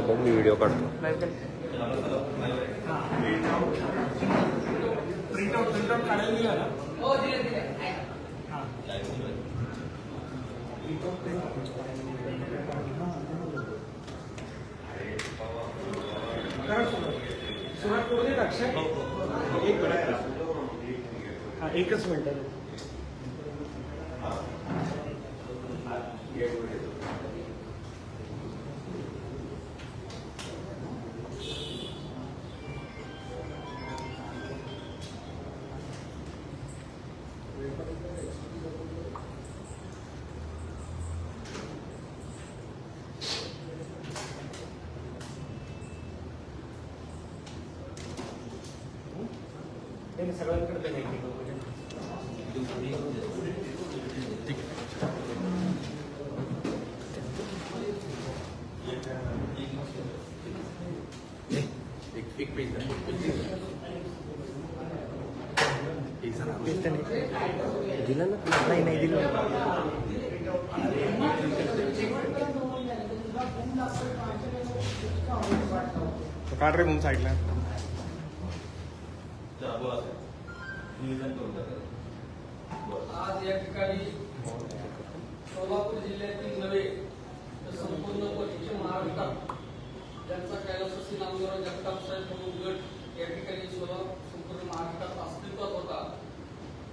बघ मी व्हिडिओ काढतो. एकच मिनिट. दिलं ना? नाही नाही दिलं. काढ रे म्हणून साईडला. आज या ठिकाणी सोलापूर जिल्ह्यातील नव्हे तर संपूर्ण पश्चिम महाराष्ट्रात ज्यांचा कैलासवासी नामदेवराव जगताप साहेब म्हणून गट या ठिकाणी सोला संपूर्ण महाराष्ट्रात अस्तित्वात होता.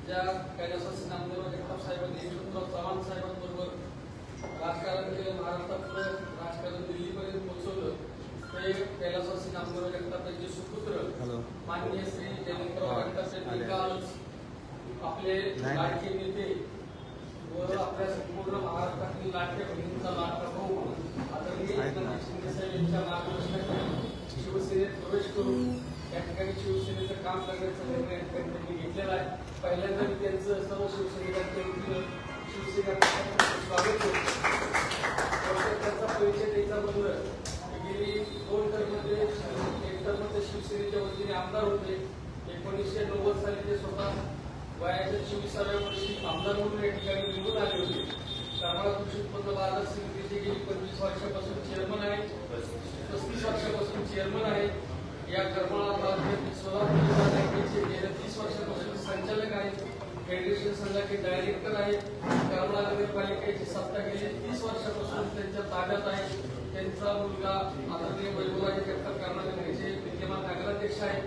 ज्या कैलासवासी नामदेवराव जगताप साहेबांनी यशवंतराव चव्हाण साहेबांबरोबर राजकारण केलं महाराष्ट्रातलं राजकारण दिल्लीपर्यंत पोहोचवलं ते कैलासवासी नामदेवराव जगताप यांचे सुपुत्र माननीय श्री जगताप यांनी कालच आपले. लाडके नेते व आपल्या संपूर्ण महाराष्ट्रातील लाडक्या बहिणींचा लाडका भाऊ आदरणीय. एकनाथ यांच्या मार्गदर्शनाखाली शिवसेनेत प्रवेश करून या ठिकाणी शिवसेनेचं काम करण्याचा निर्णय त्यांनी घेतलेला आहे पहिल्यांदा मी त्यांचं सर्व शिवसैनिकांच्या वतीनं शिवसेनेचं स्वागत करतो त्यांचा परिचय द्यायचा म्हणलं गेली दोन टर्ममध्ये एक टर्म ते शिवसेनेच्या आमदार होते. एकोणीसशे नव्वद साली ते स्वतः वयाच्या चोवीसाव्या वर्षी आमदार म्हणून या ठिकाणी निवडून आले होते. त्यामुळे कृषी उत्पन्न बाजार समितीचे गेली पंचवीस वर्षापासून चेअरमन आहे. पस्तीस वर्षापासून चेअरमन आहे. या करमाळा सोलापूर बँकेचे गेल्या तीस वर्षापासून संचालक आहेत फेडरेशन संघाचे डायरेक्टर आहेत करमाळा नगरपालिकेची सत्ता गेली तीस वर्षापासून त्यांच्या ताब्यात आहे. त्यांचा मुलगा आदरणीय वैभवराजे जगताप करमाळा नगरचे विद्यमान नगराध्यक्ष आहेत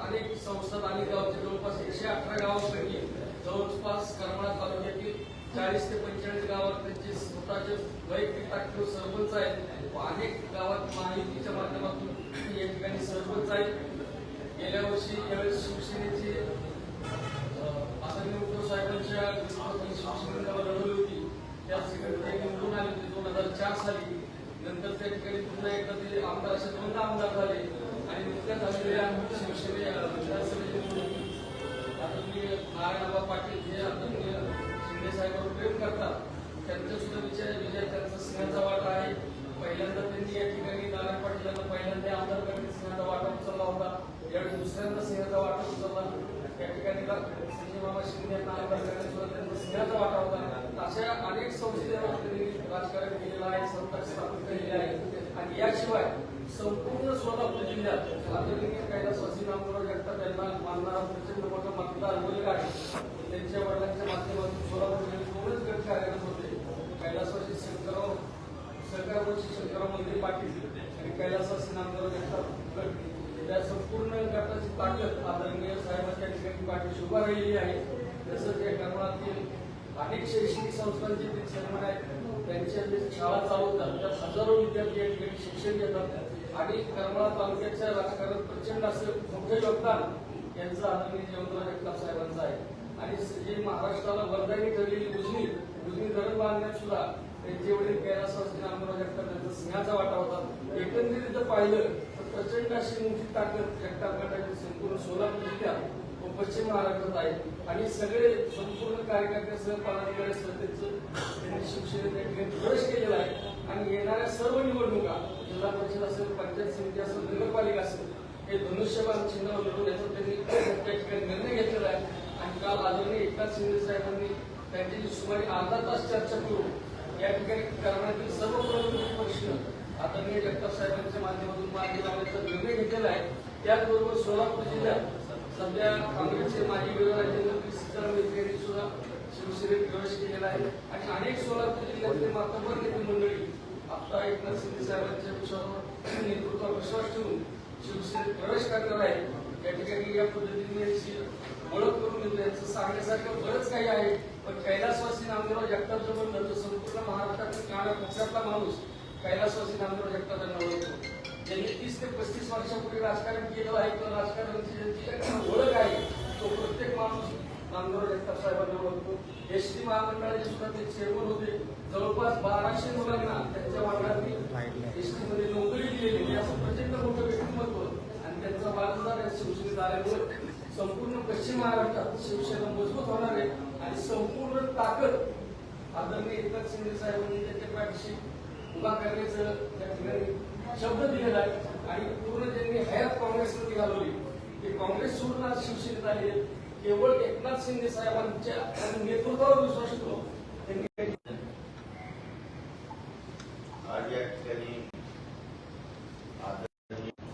अनेक संस्था आणि गावचे जवळपास एकशे अठरा गावांपैकी जवळपास करमाळा तालुक्यातील चाळीस ते पंचेचाळीस गावात त्यांचे स्वतःचे वैयक्तिक टाकीवर सरपंच आहेत अनेक गावात माहितीच्या माध्यमातून या ठिकाणी सरपंच आहेत. गेल्या वर्षी यावेळेस शिवसेनेची अं, आदरणीय उद्धव साहेबांच्या नेतृत्वाखाली शिवसेनेला लढवली होती. त्याच निवडून आली होती दोन हजार चार साली. ठिकाणी पुन्हा एकदा ते आमदार असे दोनदा आमदार झाले आणि नुकत्याच असलेल्या शिवसेने अं, विधानसभेचे नारायणबा पाटील हे आदरणीय शिंदे साहेबांवर प्रेम करतात. त्यांचा सुद्धा विचार विजय त्यांचा सिंहाचा वाटा आहे. पहिल्यांदा त्यांनी या ठिकाणी नारायण पाटील यांना पहिल्यांदा आमदार करण्यात सिंहाचा वाटा उचलला होता. यावेळी दुसऱ्यांदा सिंहाचा वाटा उचलला. या ठिकाणी संजयबाबा शिंदे यांना आमदार करण्याचा सुद्धा त्यांचा सिंहाचा वाटा होता. अशा अनेक संस्थेला त्यांनी राजकारण केलेलं आहे संपर्क स्थापित केलेले आहे. आणि याशिवाय संपूर्ण सोलापूर जिल्ह्यात आदरणीय कैलासवासी नामदेवराव जगताप यांना मानणारा प्रचंड मोठा मतदार वर्ग आहे. त्यांच्या वडिलांच्या माध्यमातून सोलापूर जिल्ह्यात दोनच गट कार्यरत होते. कैलासवासी शंकरराव सरकारवरची शंकरराव मंदिर पाटील आणि कैलासवासी नामदेवराव जगताप गट. त्या संपूर्ण गटाची ताकद आदरणीय साहेबांच्या ठिकाणी पाठीशी उभा राहिलेली आहे. तसंच या कर्मातील अनेक शैक्षणिक संस्थांचे ते चेअरमन आहेत. त्यांच्या जे शाळा चालवतात त्यात हजारो विद्यार्थी या ठिकाणी शिक्षण घेतात. आणि करमाळा तालुक्याच्या राजकारणात प्रचंड असं मोठं योगदान यांचं आदरणीय जयवंतराव जगताप साहेबांचं आहे. आणि जी महाराष्ट्राला वरदानी ठरलेली उजनी उजनी धरण बांधण्यात सुद्धा त्यांचे वडील कैलासवासी नामदेवराव जगताप यांचा सिंहाचा वाटा होता. एकंदरीत जर पाहिलं तर प्रचंड अशी मोठी ताकद जगताप गटाची संपूर्ण सोलापूर जिल्ह्यात व पश्चिम महाराष्ट्रात आहे. आणि सगळे संपूर्ण कार्यकर्त्यासह पदाधिकाऱ्यासह त्यांचं त्यांनी शिवसेनेत या ठिकाणी प्रवेश केलेला आहे आणि येणाऱ्या सर्व निवडणुका जिल्हा परिषद असेल पंचायत समिती असेल नगरपालिका असेल हे धनुष्यबाण चिन्ह लढवून याचा त्यांनी त्या ठिकाणी निर्णय घेतलेला आहे आणि काल आदरणीय एकनाथ शिंदे साहेबांनी त्यांच्याशी सुमारे अर्धा तास चर्चा करून या ठिकाणी करण्यातील सर्व प्रमुख प्रश्न आदरणीय साहेबांच्या माध्यमातून मार्गी लावण्याचा निर्णय घेतलेला आहे त्याचबरोबर सोलापूर जिल्ह्यात सध्या काँग्रेसचे माजी गृहराज्यमंत्री सीताराम येते यांनी सुद्धा दुसरे प्रवेश केलेला आहे. आणि अनेक सोलापूर जिल्ह्यातले मातबर नेते मंडळी आता एकनाथ शिंदे साहेबांच्या विश्वासावर नेतृत्वावर विश्वास ठेवून शिवसेनेत प्रवेश करणार आहे. या ठिकाणी या पद्धतीने ओळख करून देतो याचं सांगण्यासारखं बरंच काही आहे. पण कैलासवासी नामदेव जगताप जवळ तर संपूर्ण महाराष्ट्रातील काळा पक्षातला माणूस कैलासवासी नामदेव जगतापांना ओळखतो. ज्यांनी तीस ते पस्तीस वर्षापूर्वी राजकारण केलं आहे किंवा राजकारणाची ज्यांची ओळख आहे तो प्रत्येक माणूस नामदेव जगताप साहेबांना ओळखतो. एस टी महामंडळाचे सुद्धा ते चेअरमन होते. जवळपास बाराशे मुलांना त्यांच्या वार्डातली एस टी मध्ये नोकरी दिलेली असं प्रचंड मोठं व्यक्तिमत्व आणि त्यांचा वारसदार या शिवसेनेत आल्यामुळे संपूर्ण पश्चिम महाराष्ट्रात शिवसेना मजबूत होणार आहे आणि संपूर्ण ताकद आदरणीय एकनाथ शिंदे साहेबांनी त्यांच्या पाठीशी उभा करण्याचं त्या ठिकाणी शब्द दिलेला आहे. आणि पूर्ण ज्यांनी हयात काँग्रेसमध्ये घालवली ते काँग्रेस सोडून आज शिवसेनेत आले आहेत. केवळ एकनाथ शिंदे साहेबांच्या नेतृत्वावर विश्वास ठेवून त्यांनी आज या ठिकाणी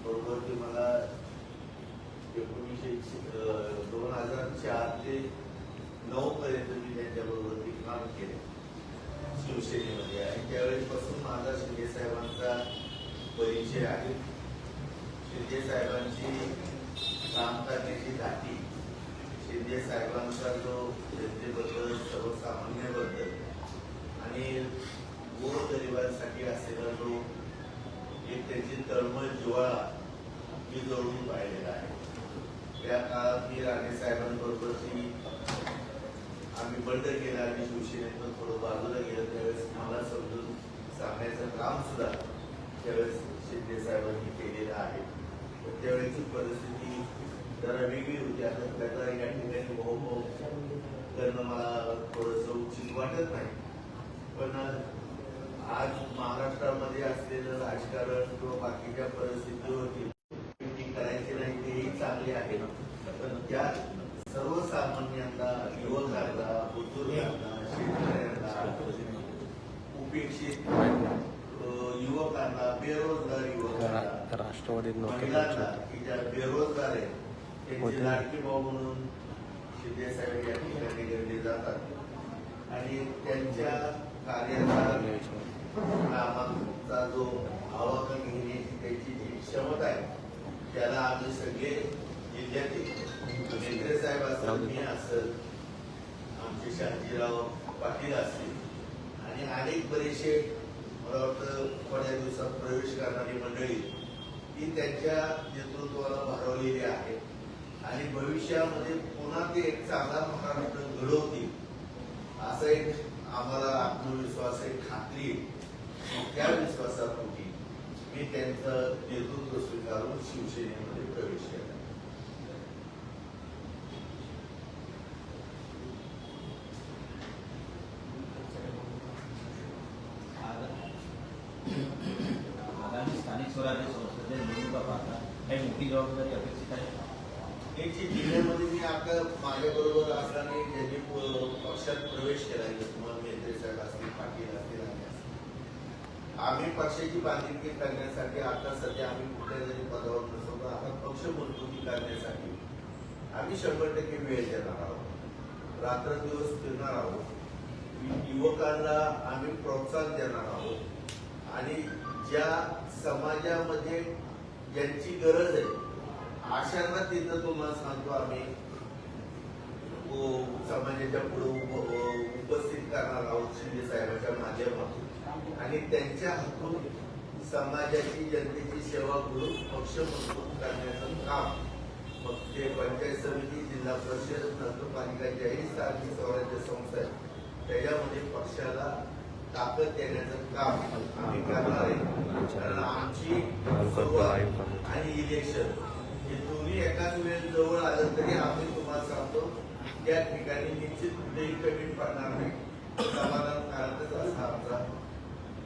बरोबर मला एकोणीसशे दोन हजार चार ते नऊ पर्यंत मी त्यांच्याबरोबर काम केले शिवसेनेमध्ये. आणि त्यावेळेपासून माझा शिंदे साहेबांचा परिचय आहे. शिंदे साहेबांची काम करण्याची दाटी शिंदे साहेबांचा जो जनतेबद्दल सर्वसामान्याबद्दल आणि गोरगरिबांसाठी असलेला जो एक त्यांची तळमळ जिव्हाळा मी जवळून पाहिलेला आहे. त्या काळात मी राणे साहेबांबरोबरची आम्ही बंद केला आणि शिवसेनेतून थोडं बाजूला गेलं त्यावेळेस मला समजून सांगण्याचं काम सुद्धा त्यावेळेस शिंदे साहेबांनी केलेलं आहे. तर त्यावेळेची परिस्थिती जरा वेगळी होती. आता त्याचा या ठिकाणी भाऊ करणं मला थोडंसं उचित वाटत नाही. पण आज महाराष्ट्रामध्ये असलेलं राजकारण किंवा बाकीच्या परिस्थितीवरती करायची नाही तेही चांगले आहे. पण त्यात सर्वसामान्यांना युवकांना बुजुर्गांना शेतकऱ्यांना उपेक्षित युवकांना बेरोजगार युवकांना रा- राष्ट्रवादीत नोकरी महिलांना की ज्या बेरोजगार आहेत त्यांची लाडकी भाऊ म्हणून शिंदे साहेब या ठिकाणी गणले जातात. आणि त्यांच्या कार्याचा कामाचा जो आवाका घेणे त्याची जी क्षमता आहे त्याला आम्ही सगळे जिल्ह्यातील नेत्रे साहेब असेल मी असेल आमचे शांतीराव पाटील असतील आणि अनेक बरेचसे मला वाटतं थोड्या दिवसात प्रवेश करणारी मंडळी ती त्यांच्या नेतृत्वाला भरवलेली आहे आणि भविष्यामध्ये पुन्हा ते एक चांगला महाराष्ट्र घडवतील असा एक आम्हाला आत्मविश्वास आहे खात्री आहे. त्या विश्वासापोटी मी त्यांचं नेतृत्व स्वीकारून शिवसेनेमध्ये प्रवेश केला आगामी स्थानिक स्वराज्य संस्थेच्या निवडणुका पाहता काही मोठी जबाबदारी अपेक्षित आहे याची जिल्ह्यामध्ये मी आता माझ्याबरोबर असताना ज्यांनी पक्षात प्रवेश केला तुम्हाला मेहत्रे साहेब असतील पाटील असतील आम्ही पक्षाची बांधिलकी करण्यासाठी आता सध्या आम्ही कुठल्या जरी पदावर नसतो पण आता पक्ष मजबूती करण्यासाठी आम्ही शंभर टक्के वेळ देणार आहोत. रात्र दिवस फिरणार आहोत. युवकांना आम्ही प्रोत्साहन देणार आहोत. आणि ज्या समाजामध्ये ज्यांची गरज आहे अशांना तिथं तुम्हाला सांगतो आम्ही. उ- समाजाच्या पुढे उपस्थित करणार आहोत शिंदे साहेबांच्या माध्यमातून. आणि त्यांच्या हातून समाजाची जनतेची सेवा करून पक्ष मजबूत करण्याचं काम. मग ते पंचायत समिती जिल्हा परिषद नगरपालिका ज्याही स्थानिक स्वराज्य संस्था आहेत त्याच्यामध्ये पक्षाला ताकद देण्याचं काम आम्ही करणार आहे. कारण आमची सुरुवात आणि इलेक्शन हे दोन्ही एकाच वेळ जवळ आलं तरी आम्ही तुम्हाला सांगतो त्या ठिकाणी निश्चित कुठेही कमी पडणार नाही. समाधानकारकच असा आमचा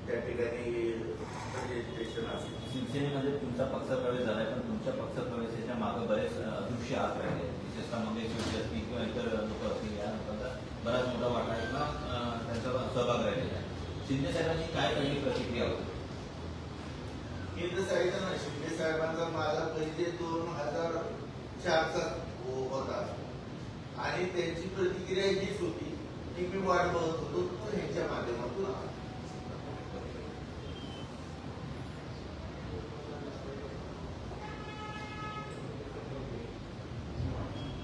त्या ठिकाणी म्हणजे प्रेझेंटेशन असेल शिवसेनेमध्ये तुमचा पक्ष प्रवेश झालाय पण तुमच्या पक्ष प्रवेशाच्या मागे बरेच दृश्य हात राहिले. विशेषतः मंगेश असतील किंवा इतर लोक असतील या लोकांचा बराच मोठा वाटा किंवा त्यांचा सहभाग राहिलेला आहे. शिंदे साहेबांची काय पहिली प्रतिक्रिया होती? केंद्र साहेबांचा ना शिंदे साहेबांचा माझा पहिले दोन हजार चारचा होता. आणि त्यांची प्रतिक्रिया हीच होती की मी वाट बघत होतो तो ह्यांच्या माध्यमातून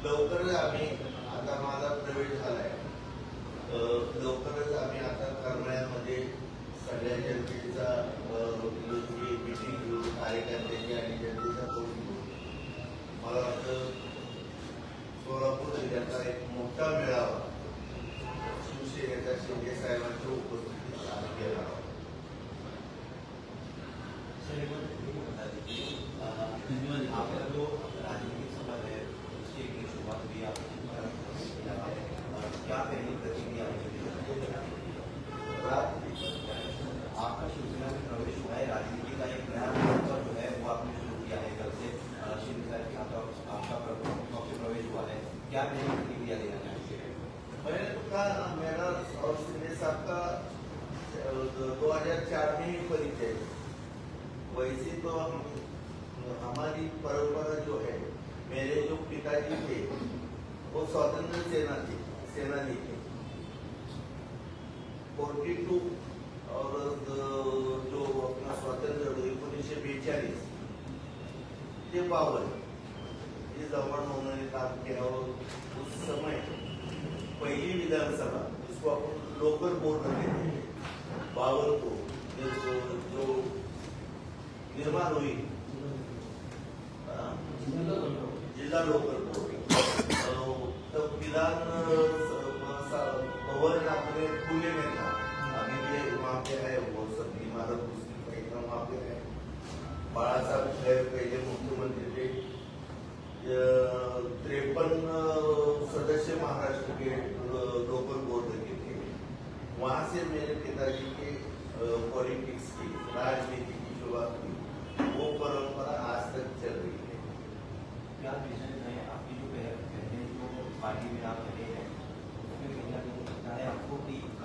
लवकरच आम्ही आता माझा प्रवेश झालाय. लवकरच आम्ही आता करमाळ्यामध्ये सगळ्या जनतेचा कार्यकर्त्यांनी आणि जनतेचा करून मला वाटतं सोलापूर जिल्ह्याचा एक मोठा मेळावा तो मेरा और शिंदे साहब का दो हज़ार चार में ही परिचय। वैसे तो हम, हमारी परंपरा जो है, मेरे जो पिताजी थे, वो स्वतंत्र सेना थे, सेनानी थे फोर्टी टू और जो अपना स्वातंत्र्य एकोणीसशे बेचाळीस ते बावन्न ये जवळ म्हणून काम केलं और उस समय पहली विधानसभा जिसको अपन लोकल बोर्ड कहते हैं बावन को जो, जो निर्माण हुई? जिल्हा लोकल बोर्ड. तब विधान अ, स- स- भवन अपने पुणे में था अभी भी वहाँ पे है वो सब इमारत उसकी वहाँ पे है बाळा साहब पहले मुख्यमंत्री थे त्रेपन्न सदस्य महाराष्ट्र के अ, लोकल बोर्ड के थे वहाँ से मेरे पिताजी के पॉलिटिक्स की राजनीति की शुरुआत हुई वो परंपरा आज तक चल रही है क्या विजन है आपकी जो पहले पहले जो पार्टी में आप रहे हैं उसमें कहीं ना कहीं लगता है आपको कि काम जिस तरीके से होना चाहिए उस तरीके से नहीं हुआ है और उसके बाद जो है आपको जिला का जो है नाम काम आए और आने वाले दिनों में आप यहाँ से आए हैं वहाँ को लेकर क्या विजन है क्या डेवलपमेंट किया जाएगा नहीं, आप आज सरकार में आए तो यही विजन है कि जो मैंने पहले बताया कि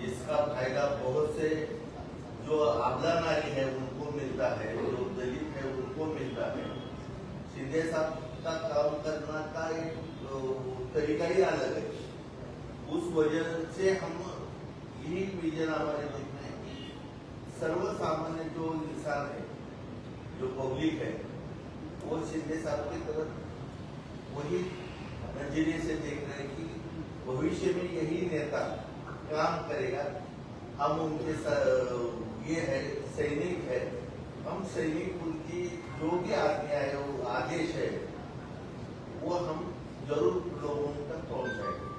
जिसका फ़ायदा बहुत से जो आबला नारी है, उनको मिलता है, जो दलित है, उनको मिलता है। शिंदे साहब का काम करना का एक तरीका ही अलग है। उस वजह से हम यही विजन हमारे देखना है कि सर्वसामान्य जो इंसान है, जो पब्लिक है, वो शिंदे साहब की तरफ़ वही नज़रिए से देख रहे हैं कि भविष्य में यही नेता काम करेगा। हम उनके ये है, सैनिक है। हम सैनिक, उनकी जो भी आज्ञा है, वो आदेश है, वो हम ज़रूर लोगों तक पहुंचाएँगे।